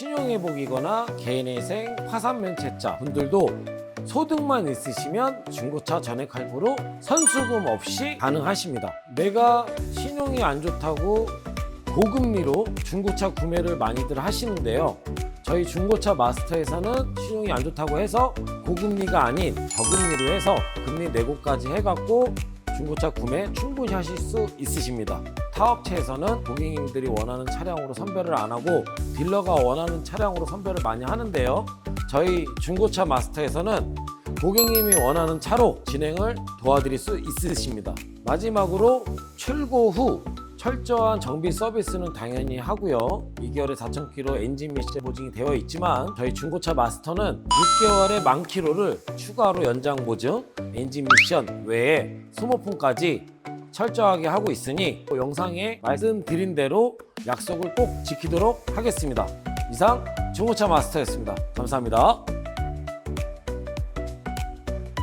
신용회복이거나 개인회생, 화산면체자 분들도 소득만 있으시면 중고차 전액 할부로 선수금 없이 가능하십니다. 내가 신용이 안 좋다고 고금리로 중고차 구매를 많이들 하시는데요. 저희 중고차 마스터에서는 신용이 안 좋다고 해서 고금리가 아닌 저금리로 해서 금리 내고까지 해갖고 중고차 구매 충분히 하실 수 있으십니다. 타 업체에서는 고객님들이 원하는 차량으로 선별을 안 하고 딜러가 원하는 차량으로 선별을 많이 하는데요. 저희 중고차 마스터에서는 고객님이 원하는 차로 진행을 도와드릴 수 있으십니다. 마지막으로 출고 후 철저한 정비 서비스는 당연히 하고요. 2개월에 4,000km 엔진 미시 보증이 되어 있지만 저희 중고차 마스터는 6개월의 만 킬로를 추가로 연장 보증, 엔진 미션 외에 소모품까지 철저하게 하고 있으니 영상에 말씀드린 대로 약속을 꼭 지키도록 하겠습니다. 이상 중고차 마스터였습니다. 감사합니다.